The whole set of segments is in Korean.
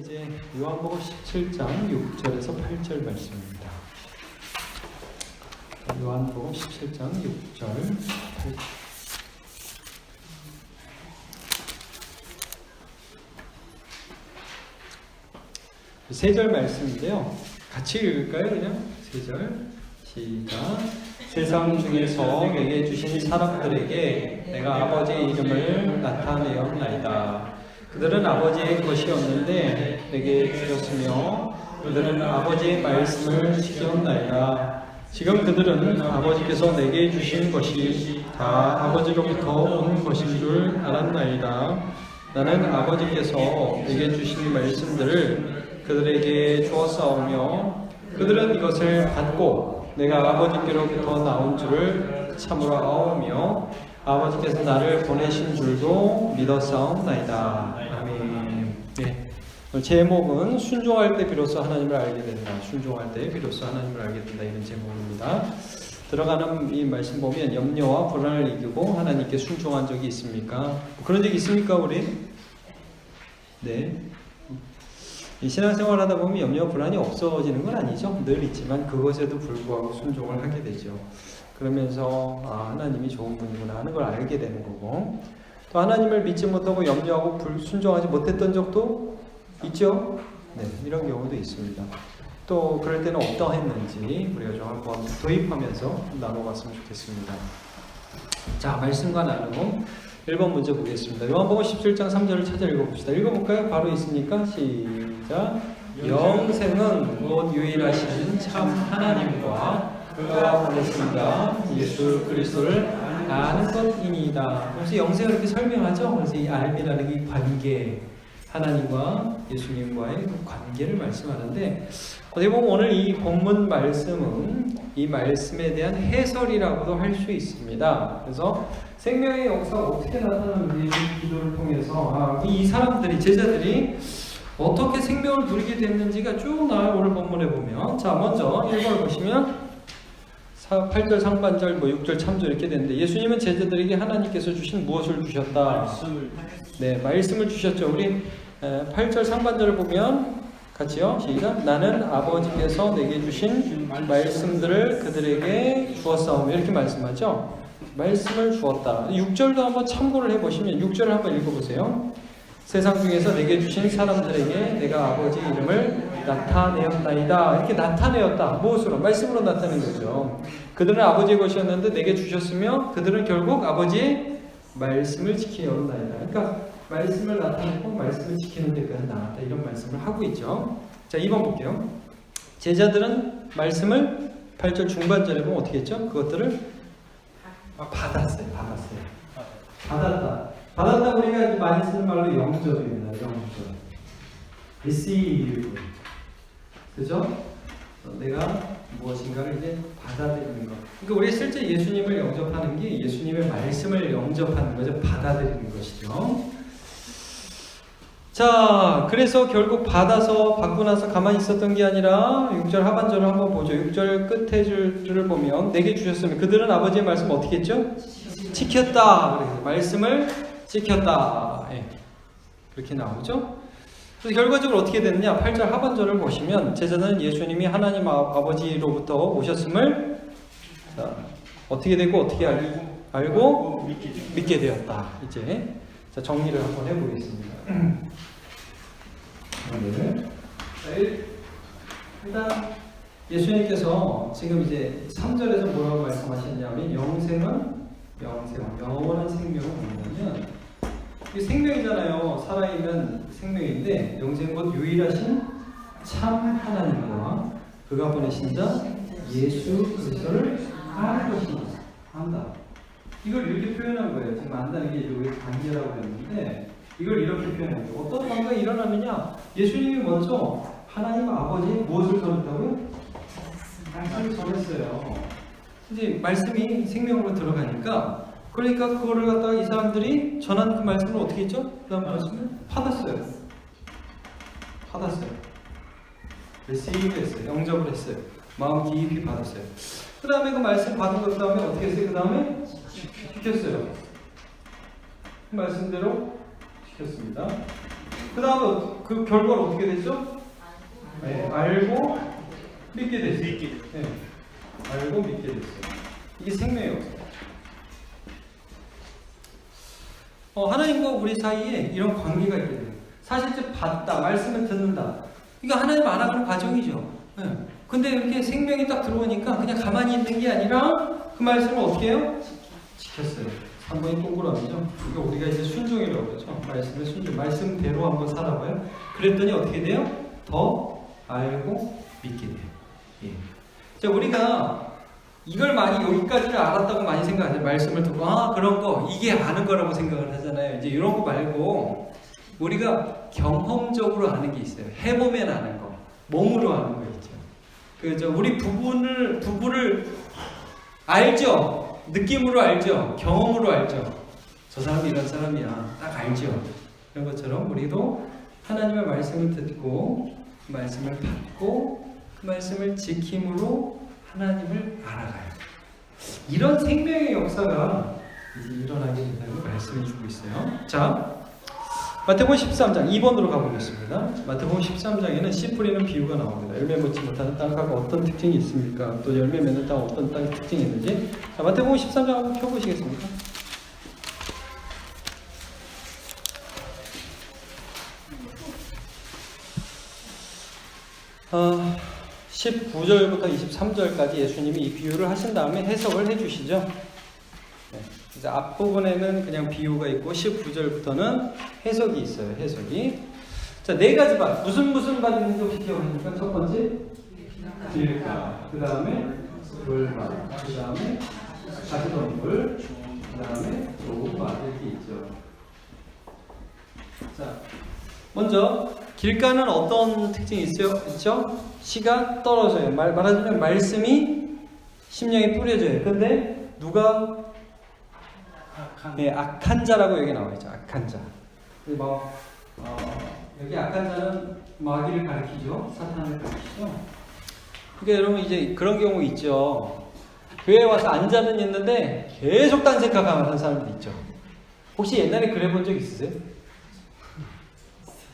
이제 요한복음 17장 6절에서 8절 말씀입니다. 요한복음 17장 6절 8절. 세절 말씀인데요. 같이 읽을까요? 그냥 세 절. 시작. 세상 중에서 내게 주신 사람들에게 내가 아버지의 이름을 나타내었나이다. 그들은 아버지의 것이었는데 내게 주셨으며 그들은 아버지의 말씀을 지켰나이다. 지금 그들은 아버지께서 내게 주신 것이 다 아버지로부터 온 것인 줄 알았나이다. 나는 아버지께서 내게 주신 말씀들을 그들에게 주었사오며 그들은 이것을 받고 내가 아버지께로부터 나온 줄을 참으로 아오며 아버지께서 나를 보내신 줄도 믿었사옵나이다. 아멘. 네. 제목은 순종할 때 비로소 하나님을 알게 된다. 순종할 때 비로소 하나님을 알게 된다. 이런 제목입니다. 들어가는 이 말씀 보면 염려와 불안을 이기고 하나님께 순종한 적이 있습니까? 뭐 그런 적 있습니까, 우리? 네. 이 신앙생활 하다 보면 염려와 불안이 없어지는 건 아니죠. 늘 있지만 그것에도 불구하고 순종을 하게 되죠. 그러면서 아, 하나님이 좋은 분이구나 하는 걸 알게 되는 거고 또 하나님을 믿지 못하고 염려하고 불순종하지 못했던 적도 있죠. 네, 이런 경우도 있습니다. 또 그럴 때는 어떠했는지 우리가 좀 한번 도입하면서 나눠봤으면 좋겠습니다. 자, 말씀과 나누고 1번 문제 보겠습니다. 요한복음 17장 3절을 찾아 읽어봅시다. 읽어볼까요? 바로 있으니까 시작. 영생은 곧 유일하신 참 하나님과 그가 보냈습니다. 예수 그리스도를 아는 것이니이다. 그래서 영생을 이렇게 설명하죠. 그래서 이 알미라는 이 관계, 하나님과 예수님과의 그 관계를 말씀하는데 어떻게 보면 오늘 이 본문 말씀은 이 말씀에 대한 해설이라고도 할 수 있습니다. 그래서 생명의 역사가 어떻게 나타나는지 기도를 통해서 아, 이 사람들이 제자들이 어떻게 생명을 누리게 됐는지가 쭉 나와요. 오늘 본문에 보면 자 먼저 1번을 보시면 8절 상반절 뭐 6절 참절 이렇게 되는데 예수님은 제자들에게 하나님께서 주신 무엇을 주셨다. 네 말씀을 주셨죠. 우리 8절 상반절을 보면 같이요. 시작. 나는 아버지께서 내게 주신 말씀들을 그들에게 주었사오며 이렇게 말씀하죠. 말씀을 주었다. 6절도 한번 참고를 해 보시면 6절을 한번 읽어 보세요. 세상 중에서 내게 주신 사람들에게 내가 아버지 이름을 나타내었나이다. 이렇게 나타내었다. 무엇으로? 말씀으로 나타낸 거죠. 그들은 아버지의 것이었는데 내게 주셨으며 그들은 결국 아버지의 말씀을 지키었나이다. 그러니까 말씀을 나타내고 말씀을 지키는 데까지 나왔다. 이런 말씀을 하고 있죠. 자, 2번 볼게요. 제자들은 말씀을 8절 중반절에 보면 어떻게 했죠? 그것들을 받았어요. 받았어요. 받았다. 받았다 우리가 많이 쓰는 말로 영접입니다. 영접. receive. 그죠? 내가 무엇인가를 이제 받아들이는 것. 그러니까 우리 실제 예수님을 영접하는 게 예수님의 말씀을 영접하는 거죠. 받아들이는 것이죠. 자, 그래서 결국 받아서 받고 나서 가만히 있었던 게 아니라 6절 하반절을 한번 보죠. 6절 끝에 줄을 보면 내게 주셨으면 그들은 아버지의 말씀 어떻게 했죠? 지켰다. 그래서 말씀을 지켰다. 예. 그렇게 나오죠. 그래서 결과적으로 어떻게 됐느냐? 8절 하반절을 보시면 제자는 예수님이 하나님 아, 버지로부터 오셨음을 자, 어떻게 되고 어떻게 알고, 알고 믿게 되었다. 이제 자, 정리를 한번 해보겠습니다. 네. 일단 예수님께서 지금 이제 3절에서 뭐라고 말씀하셨냐면 영생은 영생, 영원한 생명은 뭐냐면 이 생명이잖아요. 살아있는 생명인데 영생 곧 유일하신 참 하나님과 그가 보내신 자 예수 그리스도를 아는 것이다. 안다. 이걸 이렇게 표현한 거예요. 지금 안다는 게 여기 관계라고 했는데 이걸 이렇게 표현한 거예요. 어떤 관계가 일어나느냐? 예수님이 먼저 하나님 아버지 무엇을 전했다고요? 말씀을 전했어요. 이제 말씀이 생명으로 들어가니까 그러니까 그거를 갖다가 이 사람들이 전한 그 말씀을 어떻게 했죠? 그 다음 말씀을 받았어요. 받았어요. receive 했어요. 영접을 했어요. 마음 깊이 받았어요. 그 다음에 그 말씀 받은 것 다음에 어떻게 했어요? 그 다음에 시켰어요. 그 말씀대로 시켰습니다. 그 다음에 그 결과는 어떻게 됐죠? 네, 알고 믿게 됐어요. 네, 알고 믿게 됐어요. 이게 생명의 역사. 어, 하나님과 우리 사이에 이런 관계가 있게 돼요. 사실 좀 봤다, 말씀을 듣는다. 이거 하나님 알아가는 과정이죠. 예. 근데 이렇게 생명이 딱 들어오니까 그냥 가만히 있는 게 아니라 그 말씀을 어떻게 해요? 지켰어요. 3번이 동그라미죠. 이거 우리가 이제 순종이라고 그러죠. 말씀의 순종. 말씀대로 한번 살아봐요. 그랬더니 어떻게 돼요? 더 알고 믿게 돼요. 예. 자, 우리가 이걸 많이 여기까지를 알았다고 많이 생각하죠. 말씀을 듣고 아 그런 거 이게 아는 거라고 생각을 하잖아요. 이제 이런 거 말고 우리가 경험적으로 아는 게 있어요. 해보면 아는 거, 몸으로 아는 거 있죠. 그죠? 우리 부부를 부부를 알죠. 느낌으로 알죠. 경험으로 알죠. 저 사람이 이런 사람이야. 딱 알죠. 그런 것처럼 우리도 하나님의 말씀을 듣고 그 말씀을 받고 그 말씀을 지킴으로 하나님을 알아가요. 이런 생명의 역사가 이제 일어나게 된다는 걸 말씀해 주고 있어요. 자, 마태복음 13장 2번으로 가보겠습니다. 마태복음 13장에는 씨 뿌리는 비유가 나옵니다. 열매 맺지 못하는 땅과 어떤 특징이 있습니까? 또 열매 맺는 땅 어떤 땅의 특징이 있는지. 자, 마태복음 13장 한번 펴보시겠습니까? 어, 19절부터 23절까지 예수님이 이 비유를 하신 다음에 해석을 해 주시죠. 네. 이제 앞부분에는 그냥 비유가 있고 19절부터는 해석이 있어요. 해석이. 자, 네 가지 밭. 무슨 무슨 밭 있는지 혹시 기억하십니까? 첫 번째 길가. 그 다음에 돌밭. 그 다음에 가시덤불. 그 다음에 좋은 밭 이렇게 있죠. 자, 먼저 길가는 어떤 특징이 있어요? 있죠? 씨가 떨어져요. 말, 말하자면 말씀이 심령에 뿌려져요. 근데 누가 네, 악한 자라고 여기 나와 있죠. 악한 자. 뭐, 어, 여기 악한 자는 마귀를 가리키죠. 사탄을 가리키죠. 그러니까 여러분 이제 그런 경우 있죠. 교회에 와서 앉아는 있는데 계속 딴 생각하는 사람들 있죠. 혹시 옛날에 그래 본 적 있으세요?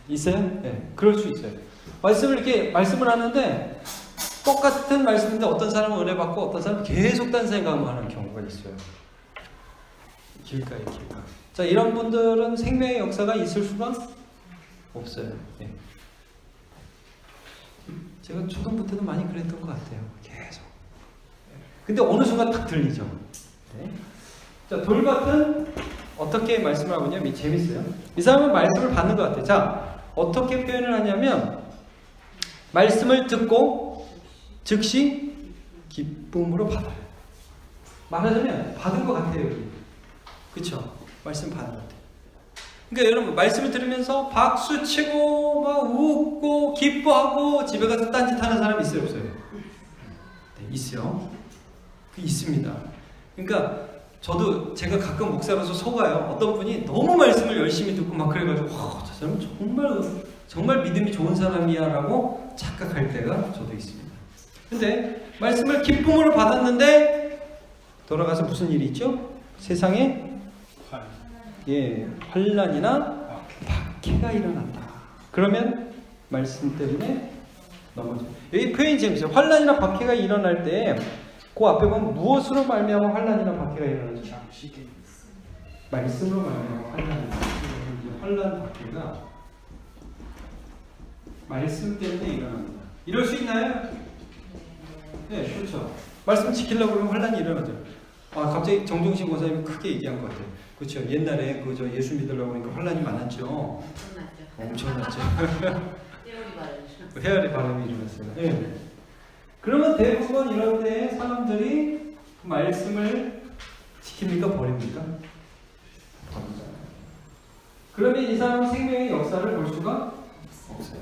있어요? 네, 그럴 수 있어요. 말씀을 이렇게 말씀을 하는데 똑같은 말씀인데 어떤 사람은 은혜 받고 어떤 사람은 계속 딴 생각만 하는 경우가 있어요. 길가에 길가. 자 이런 분들은 생명의 역사가 있을 수가 없어요. 네. 제가 초등부 때도 많이 그랬던 것 같아요. 계속. 근데 어느 순간 딱 들리죠. 네. 자 돌밭은 어떻게 말씀을 하고 있냐면 재밌어요. 이 사람은 말씀을 받는 것 같아요. 자 어떻게 표현을 하냐면 말씀을 듣고 즉시 기쁨으로 받아요. 말하자면 받은 것 같아요 여기. 그쵸? 말씀 받은 것 같아요. 그러니까 여러분 말씀을 들으면서 박수 치고 막 웃고 기뻐하고 집에 가서 딴짓하는 사람 있어요 없어요? 네, 있어요. 그 있습니다. 그러니까 저도 제가 가끔 목사로서 속아요. 어떤 분이 너무 말씀을 열심히 듣고 막 그래가지고 와, 저 사람은 정말 정말 믿음이 좋은 사람이야라고 착각할 때가 저도 있습니다. 근데 말씀을 기쁨으로 받았는데 돌아가서 무슨 일이 있죠? 세상에 예 환란이나 박해가 일어난다. 그러면 말씀 때문에 넘어져. 여기 표현이 재밌어요. 환란이나 박해가 일어날 때 그 앞에 보면 무엇으로 말미암아 환란이나 박해가 일어나죠? 말씀으로 말미암아 환란이 이제 환란 박해가 말씀 때문에 일어납니다. 이럴 수 있나요? 네, 그렇죠. 말씀 지키려고 그러면 환란이 일어나죠. 아, 갑자기 정종신 권사님이 크게 얘기한 것 같아요. 그렇죠. 옛날에 그 저 예수 믿으려고 하니까 환란이 많았죠. 엄청났죠. 헤아리 바람이 일어났어요. 네. 그러면 대부분 이럴 때 사람들이 그 말씀을 지킵니까? 버립니까? 그러면 이 사람은 생명의 역사를 볼 수가 없어요.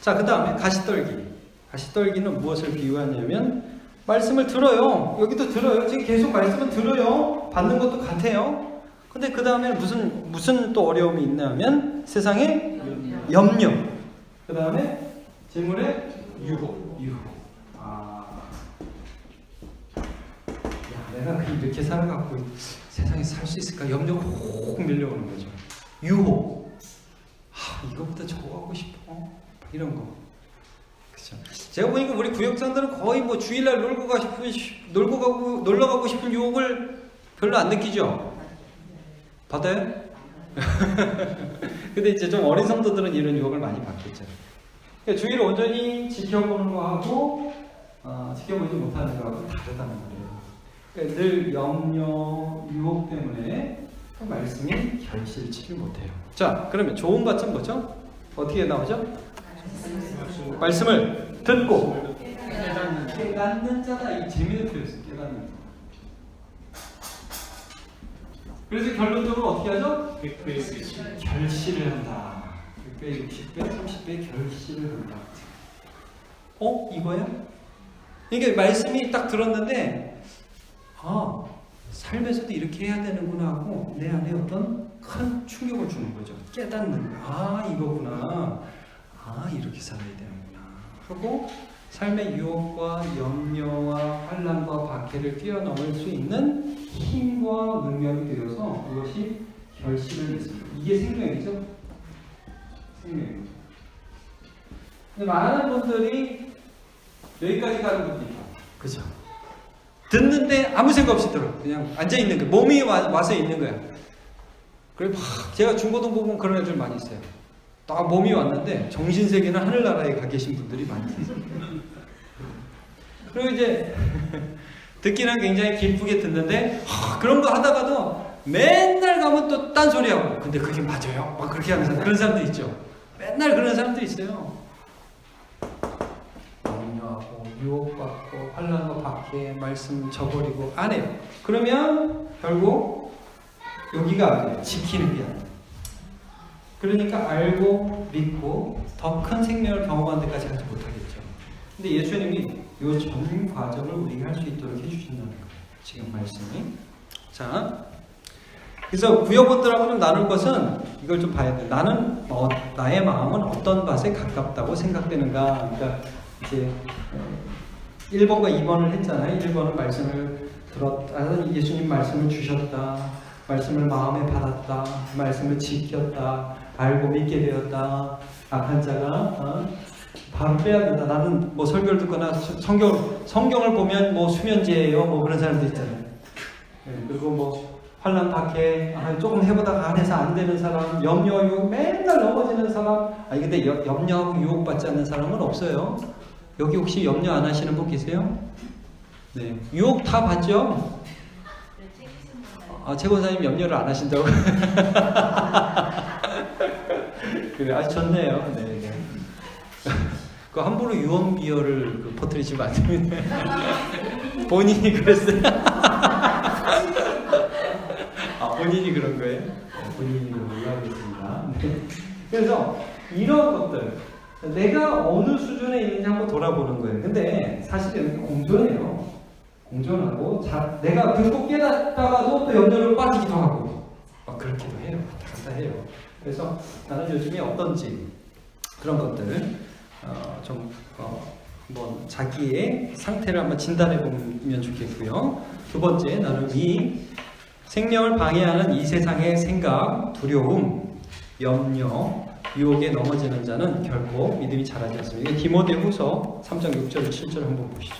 자, 그 다음에 가시떨기. 가시떨기는 무엇을 비유하냐면 말씀을 들어요. 여기도 들어요. 지금 계속 말씀을 들어요. 받는 것도 같아요. 근데 그 다음에 무슨 무슨 또 어려움이 있냐면 세상에 염려. 그 다음에 재물의 유혹. 유혹. 아. 야, 내가 이렇게 살아갖고 세상에 살 수 있을까? 염려가 혹 밀려오는 거죠. 유혹. 하, 이거보다 저거 하고 싶어 이런 거 그죠 제가 보니까 우리 구역장들은 거의 뭐 주일날 놀고 가고 싶은 놀고 가고 놀러 가고 싶은 유혹을 별로 안 느끼죠 받아요? 근데 이제 좀 어린 성도들은 이런 유혹을 많이 받겠죠 그러니까 주일을 온전히 지켜보는 거하고 어, 지켜보지 못하는 거하고 다르다는 거예요 그러니까 늘 염려, 유혹 때문에 그 말씀이 결실치를 못해요. 자, 그러면 좋은 밭은 뭐죠? 어떻게 나오죠? 말씀을 듣고 깨닫는 자다. 이 재미는 표현했어요. 깨닫는 자. 그래서 결론적으로 어떻게 하죠? 결실을 한다. 100배, 60배, 30배 결실을 한다. 어? 이거야? 이게 말씀이 딱 들었는데 아 삶에서도 이렇게 해야 되는구나 하고 내 안에 어떤 큰 충격을 주는 거죠. 깨닫는. 아 이거구나. 아 이렇게 살아야 되는구나. 하고 삶의 유혹과 염려와 환란과 박해를 뛰어넘을 수 있는 힘과 능력이 되어서 그것이 결실을 맺습니다. 이게 생명이죠. 생명이죠. 근데 많은 분들이 여기까지 가는 분들이. 그죠? 듣는데 아무 생각 없이 들어. 그냥 앉아 있는 거. 몸이 와, 와서 있는 거야. 그래 막 제가 중고등 보면 그런 애들 많이 있어요. 딱 몸이 왔는데 정신 세계는 하늘나라에 가 계신 분들이 많이 있어요. 그리고 이제 듣기는 굉장히 기쁘게 듣는데 하, 그런 거 하다가도 맨날 가면 또 딴 소리 하고 근데 그게 맞아요? 막 그렇게 하는 사람 그런 사람도 있죠. 맨날 그런 사람도 있어요. 염려하고 유혹받고 환란과 박해 말씀 저버리고 안 해요. 그러면 결국 여기가. 지키는 게 아니에요. 그러니까 알고 믿고 더 큰 생명을 경험하는 데까지 가지 못하겠죠. 근데 예수님이 이 전 과정을 우리가 할 수 있도록 해주신다는 거예요. 지금 말씀이. 자, 그래서 구여분들하고 좀 나눌 것은 이걸 좀 봐야 돼. 나는 어, 나의 마음은 어떤 밭에 가깝다고 생각되는가. 그러니까 이제 1번과 2번을 했잖아요. 1번은 말씀을 들었다. 예수님 말씀을 주셨다. 말씀을 마음에 받았다. 말씀을 지켰다. 알고 믿게 되었다. 악한 자가 어? 바로 빼야 된다. 나는 뭐 설교를 듣거나 수- 성경 성경을 보면 뭐 수면제예요. 뭐 그런 사람도 있잖아요. 예, 그리고 뭐 환란 박해 아, 조금 해보다가 안 해서 안 되는 사람, 염려 유혹 맨날 넘어지는 사람. 아니 근데 여- 염려하고 유혹받지 않는 사람은 없어요. 여기 혹시 염려 안 하시는 분 계세요? 네, 유혹 다 받죠. 아, 최 권사님 염려를 안 하신다고. 그래, 아주 좋네요. 네, 네. 그 함부로 유언 비어를 그 퍼뜨리시면 안 됩니다. 본인이 그랬어요. 아, 본인이 그런 거예요? 네, 본인이 하겠습니다. 네. 그래서 이런 것들, 내가 어느 수준에 있는지 한번 돌아보는 거예요. 근데 사실은 공존해요. 공존하고, 자, 내가 듣고 깨닫다가도 또 염려로 빠지기도 하고, 막 그렇기도 해요. 갔다 해요. 그래서 나는 요즘에 어떤지 그런 것들을 어, 좀 어, 한번 자기의 상태를 한번 진단해 보면 좋겠고요. 두 번째, 나는 이 생명을 방해하는 이 세상의 생각, 두려움, 염려, 유혹에 넘어지는 자는 결코 믿음이 자라지 않습니다. 이게 디모데 후서 3장 6절 7절 한번 보시죠.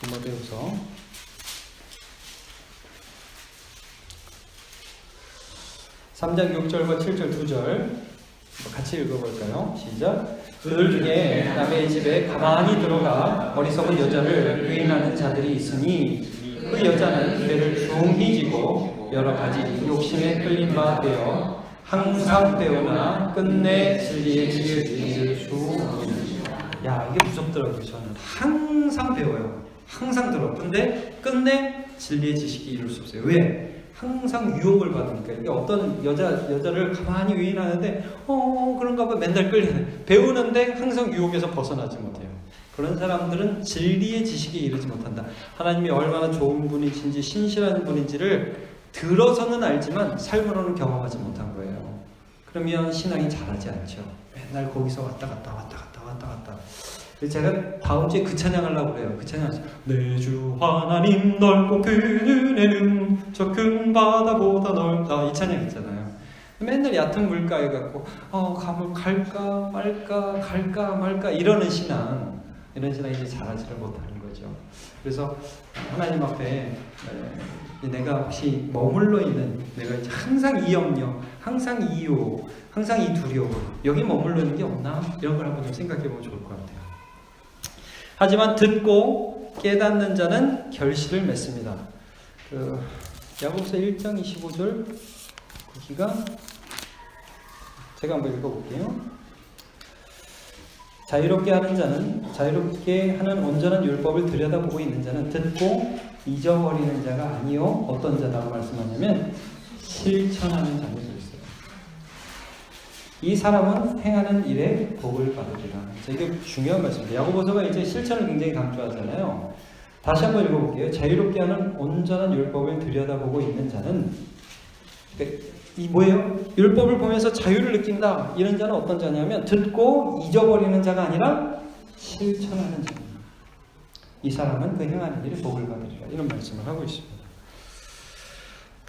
디모데 후서 3장 6절과 7절 2절 같이 읽어볼까요? 시작. 그들 중에 남의 집에 가만히 들어가 어리석은 여자를 유인하는 자들이 있으니 그 여자는 배를 중히 지고 여러 가지 욕심에 끌린 바 되어 항상 배우나 끝내 진리의 지식을 이룰 수 없느니라. 야 이게 무섭더라고요 저는 항상 배워요 항상 들어 근데 끝내 진리의 지식이 이룰 수 없어요 왜? 항상 유혹을 받으니까 이게 어떤 여자 여자를 가만히 위인하는데 어 그런가 봐 맨날 끌려 배우는데 항상 유혹에서 벗어나지 못해요. 그런 사람들은 진리의 지식에 이르지 못한다. 하나님이 얼마나 좋은 분이신지 신실한 분인지를 들어서는 알지만 삶으로는 경험하지 못한 거예요. 그러면 신앙이 자라지 않죠. 맨날 거기서 왔다 갔다 왔다 갔다 왔다 갔다. 제가 다음 주에 그 찬양 하려고 그래요. 그 찬양. 내주 하나님 넓고 그 은혜는 저 큰 바다보다 넓다. 이 찬양 있잖아요. 맨날 얕은 물가에 갖고 어 가면 갈까 말까 갈까 말까 이러는 신앙 이런 신앙이 이제 잘하지를 못하는 거죠. 그래서 하나님 앞에 에, 내가 혹시 머물러 있는 내가 항상 이 염려, 항상 이 유, 항상 이 두려움 여기 머물러 있는 게 없나 이런 걸 한번 좀 생각해 보면 좋을 것 같아요. 하지만 듣고 깨닫는 자는 결실을 맺습니다. 그 야고보서 1장 25절 거기가 제가 한번 읽어볼게요. 자유롭게 하는 자는 자유롭게 하는 온전한 율법을 들여다보고 있는 자는 듣고 잊어버리는 자가 아니요 어떤 자라고 말씀하냐면 실천하는 있어요. 이 사람은 행하는 일에 복을 받으리라. 자, 이게 중요한 말씀입니다. 야고보서가 이제 실천을 굉장히 강조하잖아요. 다시 한번 읽어볼게요. 자유롭게 하는 온전한 율법을 들여다보고 있는 자는 그러니까 이 뭐예요? 율법을 보면서 자유를 느낀다. 이런 자는 어떤 자냐면 듣고 잊어버리는 자가 아니라 실천하는 자입니다. 이 사람은 그 행하는 일에 복을 받으리라. 이런 말씀을 하고 있습니다.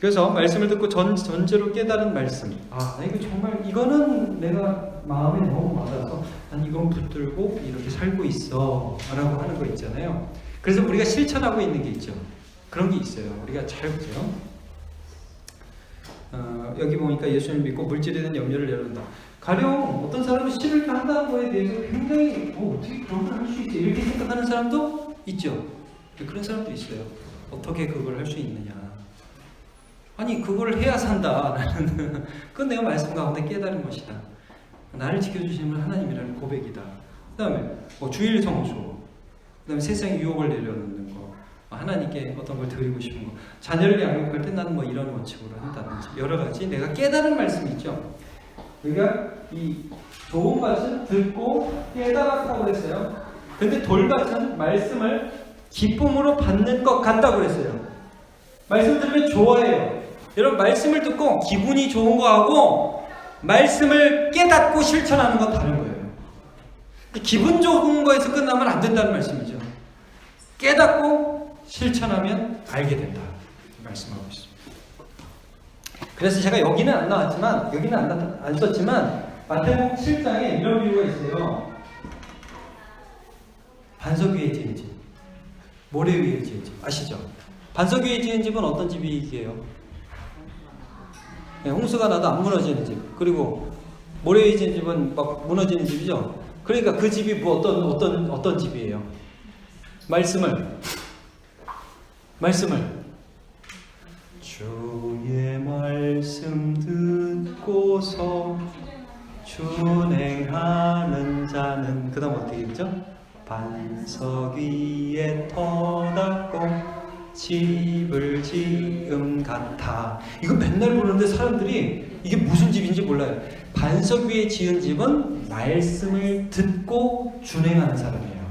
그래서 말씀을 듣고 전, 전제로 깨달은 말씀. 아, 나 이거 정말 이거는 내가 마음에 너무 와닿아서 난 이건 붙들고 이렇게 살고 있어. 라고 하는 거 있잖아요. 그래서 우리가 실천하고 있는 게 있죠. 그런 게 있어요. 우리가 잘 보세요. 어, 여기 보니까 예수님 믿고 물질에 대한 염려를 내려놓는다. 가령 어떤 사람은 씨를 한다는 거에 대해서 굉장히 뭐 어떻게 그런 걸 할 수 있지 이렇게 생각하는 사람도 있죠. 그런 사람도 있어요. 어떻게 그걸 할 수 있느냐. 아니 그걸 해야 산다라는 그건 내가 말씀 가운데 깨달은 것이다. 나를 지켜주시는 하나님이라는 고백이다. 그다음에 뭐 주일 성수, 그다음에 세상의 유혹을 내려놓는 거, 하나님께 어떤 걸 드리고 싶은 거, 자녀를 양육할 때 나는 뭐 이런 원칙으로 한다든지 여러 가지 내가 깨달은 말씀이 있죠. 우리가 이 좋은 것은 듣고 깨달았다고 그랬어요. 근데 돌같은 말씀을 기쁨으로 받는 것 같다고 그랬어요. 말씀 들으면 좋아해요. 여러분 말씀을 듣고 기분이 좋은 거하고 말씀을 깨닫고 실천하는 건 다른 거예요. 기분 좋은 거에서 끝나면 안 된다는 말씀이죠. 깨닫고 실천하면 알게 된다. 말씀하고 있습니다. 그래서 제가 여기는 안 나왔지만 여기는 안, 나, 안 썼지만 마태복음 7장에 이런 비유가 있어요. 반석 위에 지은 집, 모래 위에 지은 집 아시죠? 반석 위에 지은 집은 어떤 집이게요? 네, 홍수가 나도 안 무너지는 집. 그리고 모래 위에 지은 집은 막 무너지는 집이죠. 그러니까 그 집이 뭐 어떤 어떤 어떤 집이에요? 말씀을 말씀을 주의 말씀 듣고서 준행하는 자는 그다음 어떻게 있죠? 반석 위에 터닫고 집을 지음 같아. 이거 맨날 보는데 사람들이 이게 무슨 집인지 몰라요. 반석 위에 지은 집은 말씀을 듣고 준행하는 사람이에요.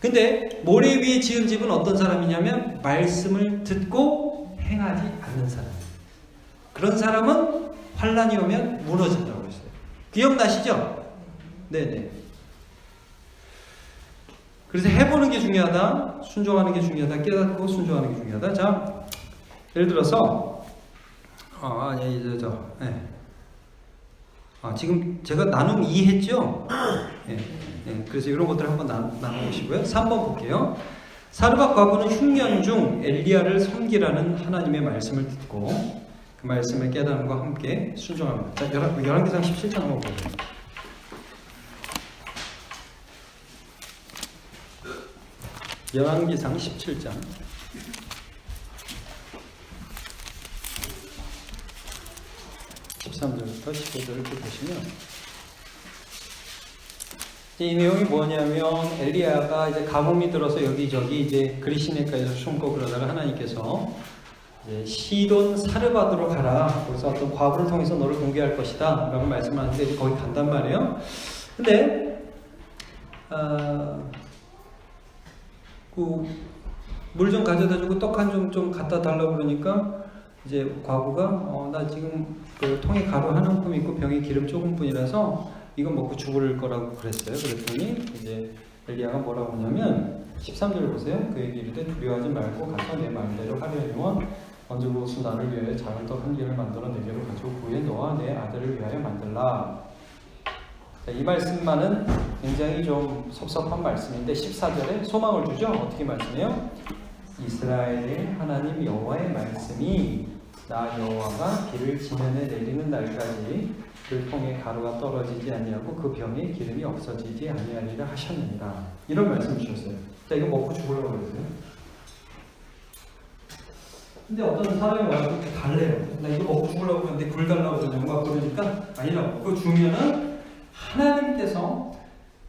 근데 모래 위에 지은 집은 어떤 사람이냐면 말씀을 듣고 행하지 않는 사람. 그런 사람은 환란이 오면 무너진다고 했어요. 기억나시죠? 네네. 그래서 해보는 게 중요하다, 순종하는 게 중요하다, 깨닫고 순종하는 게 중요하다. 자, 예를 들어서, 아, 아니, 이제 저, 네. 아, 지금 제가 나눔 2 했죠? 네, 네, 그래서 이런 것들 한번 나, 나눠보시고요. 3번 볼게요. 사르밧 과부는 흉년 중 엘리야를 섬기라는 하나님의 말씀을 듣고 그 말씀을 깨달음과 함께 순종합니다. 자, 11개상 17장 한번 보세요. 열왕기상 17장 13절부터 15절 이렇게 보시면 이 내용이 뭐냐면 엘리야가 이제 가뭄이 들어서 여기저기 이제 그리시네가에서 숨고 그러다가 하나님께서 시돈 사르바드로 가라. 거기서 어떤 과부를 통해서 너를 공개할 것이다. 라고 말씀하는데 거기 간단 말이에요. 근데 아, 그물 좀 가져다 주고 떡 한 좀 좀 갖다 달라고 그러니까 이제 과부가 어, 나 지금 그 통에 가루 한 움큼 있고 병에 기름 조금뿐이라서 이건 먹고 죽을 거라고 그랬어요. 그랬더니 이제 엘리야가 뭐라고 하냐면 13절 보세요. 그에게 이르되 두려워하지 말고 가서 내 말대로 하려니와 언제 무엇은 나를 위하여 작은 떡 한 개를 만들어 내게로 가지고 구에 너와 내 아들을 위하여 만들라. 자, 이 말씀만은 굉장히 좀 섭섭한 말씀인데 14절에 소망을 주죠. 어떻게 말씀해요? 이스라엘의 하나님 여호와의 말씀이 나 여호와가 비를 지면에 내리는 날까지 그 통에 가루가 떨어지지 아니하고 그 병에 기름이 없어지지 아니하리라 하셨느니라 이런 말씀 주셨어요. 자 이거 먹고 죽으려고 그러세요. 근데 어떤 사람이 와서 달래요. 나 이거 먹고 죽으려고 그러는데 굴 달라고 그러냐고 막 그러니까 아니라고. 그거 주면은 하나님께서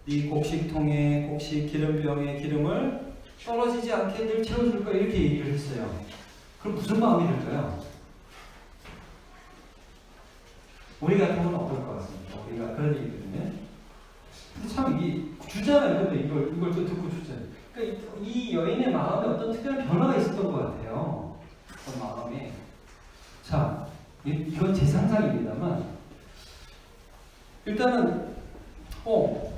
이 곡식통에 곡식 기름병에 기름을 떨어지지 않게 늘 채워줄 거야 이렇게 얘기를 했어요. 그럼 무슨 마음이 들까요? 우리 같으면 어떨 것 같습니까? 우리가 그런 얘기 들으면 근데 참 이게 주잖아요. 근데 이걸 이걸 또 듣고 주잖아요. 그러니까 이, 이 여인의 마음에 어떤 특별한 변화가 있었던 것 같아요. 어떤 마음에 자 이- 이건 제 상상입니다만 일단은 어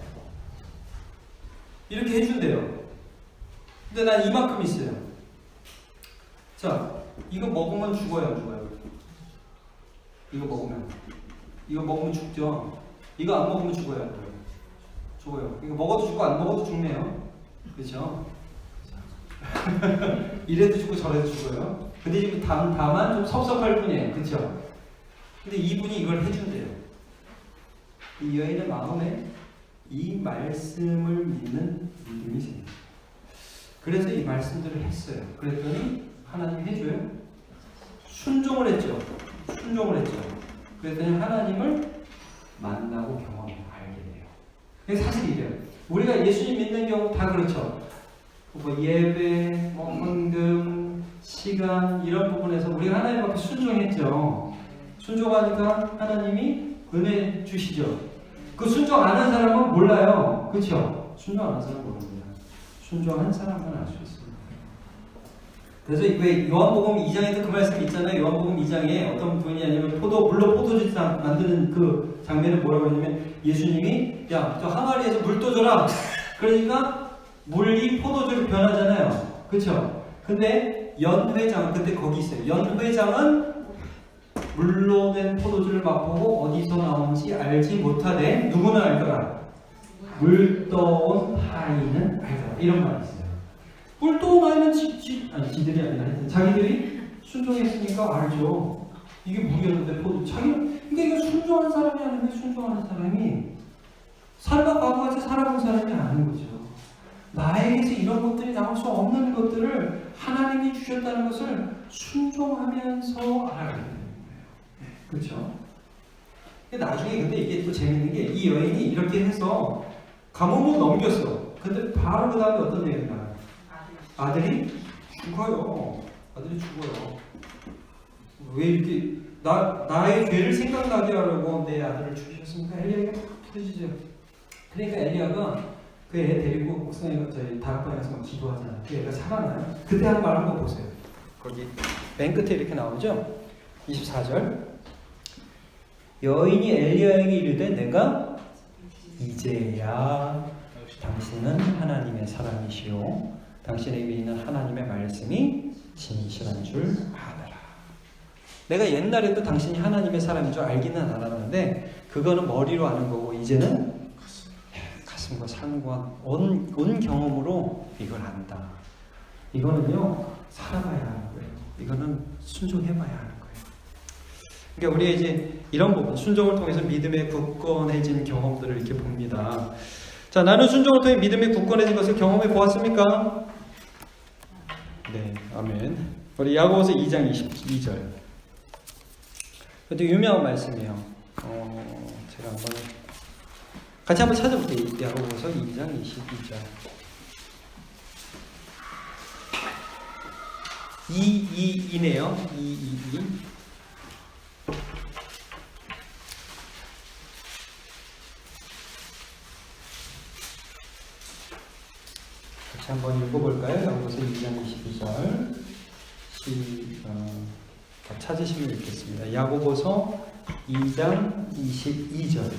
이렇게 해준대요. 근데 난 이만큼 있어요. 자, 이거 먹으면 죽어요, 안 죽어요? 이거 먹으면. 이거 먹으면 죽죠. 이거 안 먹으면 죽어요, 안 죽어요? 죽어요. 이거 먹어도 죽고 안 먹어도 죽네요. 그렇죠? 이래도 죽고 저래도 죽어요. 근데 지금 다, 다만 좀 섭섭할 뿐이에요. 그렇죠? 근데 이분이 이걸 해준대요. 이 여인의 마음에 이 말씀을 믿는 믿음이 생겨요. 그래서 이 말씀들을 했어요. 그랬더니 하나님이 해줘요. 순종을 했죠. 순종을 했죠. 그랬더니 하나님을 만나고 경험하고 알게 돼요. 사실 이래요. 우리가 예수님 믿는 경우 다 그렇죠. 뭐 예배, 뭐 헌금, 시간 이런 부분에서 우리가 하나님 앞에 순종했죠. 순종하니까 하나님이 은혜 주시죠. 그 순종 안 한 사람은 몰라요. 그렇죠? 순종 안 한 사람은 모릅니다. 순종한 사람만 알 수 있습니다. 그래서 왜 요한복음 2장에도 그 말씀 있잖아요. 요한복음 2장에 어떤 분이 아니면 포도 물로 포도주 장- 만드는 그 장면을 뭐라고 하냐면 예수님이 야 저 항아리에서 물 떠줘라. 그러니까 물이 포도주로 변하잖아요. 그렇죠? 근데 연회장 그때 거기 있어요. 연회장은 물로 된 포도주를 맛보고 어디서 나온지 알지 못하되 누구는 알더라. 물 떠온 파이는 알더라. 이런 말이 있어요. 물 떠온 아이는 지, 지, 아니 지들이 아니라 자기들이 순종했으니까 알죠. 이게 물이었는데 포도 자기 그러니까 이거 순종한 사람이 아니면 순종하는 사람이 삶과 과거같이 살아본 사람이 아닌 거죠. 나에게서 이런 것들이 나올 수 없는 것들을 하나님이 주셨다는 것을 순종하면서 되는 거예요. 그렇죠? 나중에 근데 이게 또 재밌는 게 이 여인이 이렇게 해서 가뭄은 넘겼어. 근데 바로 그 다음에 어떤 얘기가 나요? 아들이 죽어요. 아들이 죽어요. 왜 이렇게 나 나의 죄를 생각나게 하려고 내 아들을 죽이셨습니까? 엘리야가 탁 부르시죠. 그러니까 엘리야가 그 애 데리고 옥상에 저희 다락방에 가서 막 기도하잖아요. 그 애가 살아나요. 그때 한 말 한번 보세요. 거기 맨 끝에 이렇게 나오죠. 24절. 여인이 엘리야에게 이르되 내가 이제야 당신은 하나님의 사람이시오. 당신에게 있는 하나님의 말씀이 진실한 줄 아느라. 내가 옛날에도 당신이 하나님의 사람인 줄 알기는 알았는데 그거는 머리로 아는 거고 이제는 가슴과 삶과 온, 온 경험으로 이걸 안다. 이거는요 살아봐야 하는 거예요. 이거는 순종해봐야 하는 거예요. 그러니까 우리가 이제 이런 부분 순종을 통해서 믿음에 굳건해진 경험들을 이렇게 봅니다. 자, 나는 순종을 통해 믿음에 굳건해진 것을 경험해 보았습니까? 네, 아멘. 우리 야고보서 2장 22절. 그것도 유명한 말씀이에요. 어, 제가 한번 같이 한번 찾아볼게요. 야고보서 2장 22절. 2, 2, 2네요. 2, 같이 한번 읽어볼까요? 연구서 2장 22절 시, 어, 찾으시면 읽겠습니다. 야고보서 2장 22절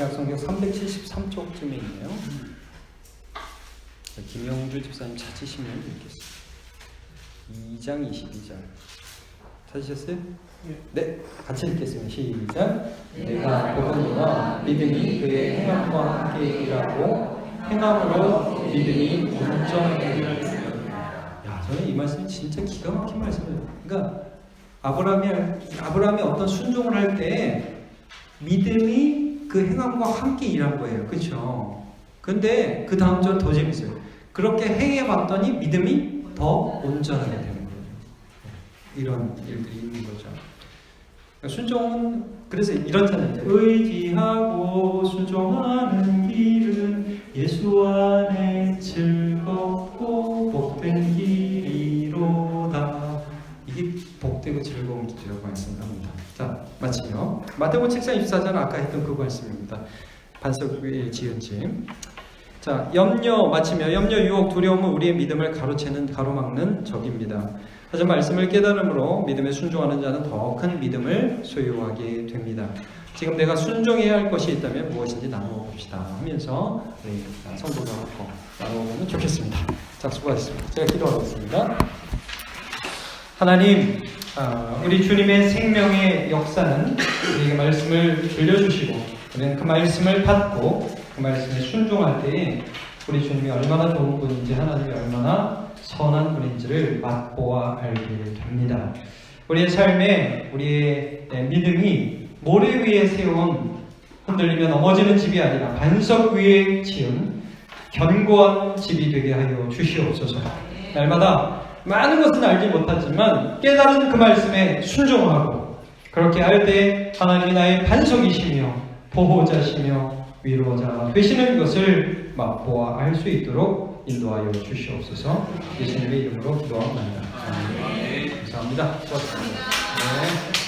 약성경 373쪽쯤에 있네요. 김영주 집사님 찾으시면 읽겠습니다. 2장 22절 찾으셨어요? 네, 같이 읽겠습니다. 시작. 내가 복음이나 믿음이 그의 행함과 함께 일하고 행함으로 믿음이 온전하게 야, 저는 이 말씀 진짜 기가 막힌 말씀이에요. 그러니까 아브라함이 아브라함이 어떤 순종을 할 때 믿음이 그 행함과 함께 일한 거예요. 그렇죠? 근데 그 다음 절 더 재밌어요. 그렇게 행해 봤더니 믿음이 더 온전하게 거예요. 이런 일들이 있는 거죠. 순종은 그래서 이런 찬양 의지하고 순종하는 길은 예수 안에 즐겁고 복된 길이로다. 이게 복되고 즐거운 길이라고 말씀합니다. 자 마치며 마태복음 7장 24절 아까 했던 그 말씀입니다. 반석 위에 지은짐 자 염려 마치며 염려 유혹 두려움은 우리의 믿음을 가로채는 가로막는 적입니다 하지만 말씀을 깨달음으로 믿음에 순종하는 자는 더 큰 믿음을 소유하게 됩니다. 지금 내가 순종해야 할 것이 있다면 무엇인지 나누어 봅시다 하면서 우리 성도들하고 나누어 보면 좋겠습니다. 자, 수고하셨습니다. 제가 기도하겠습니다. 하나님, 아, 우리 주님의 생명의 역사는 우리에게 말씀을 들려주시고 우리는 그 말씀을 받고 그 말씀에 순종할 때에 우리 주님이 얼마나 좋은 분인지 하나님이 얼마나 선한 분인지를 맛보아 알게 됩니다. 우리의 삶에 우리의 네, 믿음이 모래 위에 세운 흔들리며 넘어지는 집이 아니라 반석 위에 지은 견고한 집이 되게 하여 주시옵소서. 날마다 많은 것은 알지 못하지만 깨달은 그 말씀에 순종하고 그렇게 할 때 하나님이 나의 반석이시며 보호자시며 위로자가 되시는 것을 맛보아 알 수 있도록 인도하여 주시옵소서. 예수님의 이름으로 기도합니다. 감사합니다. 수고하셨습니다. 네.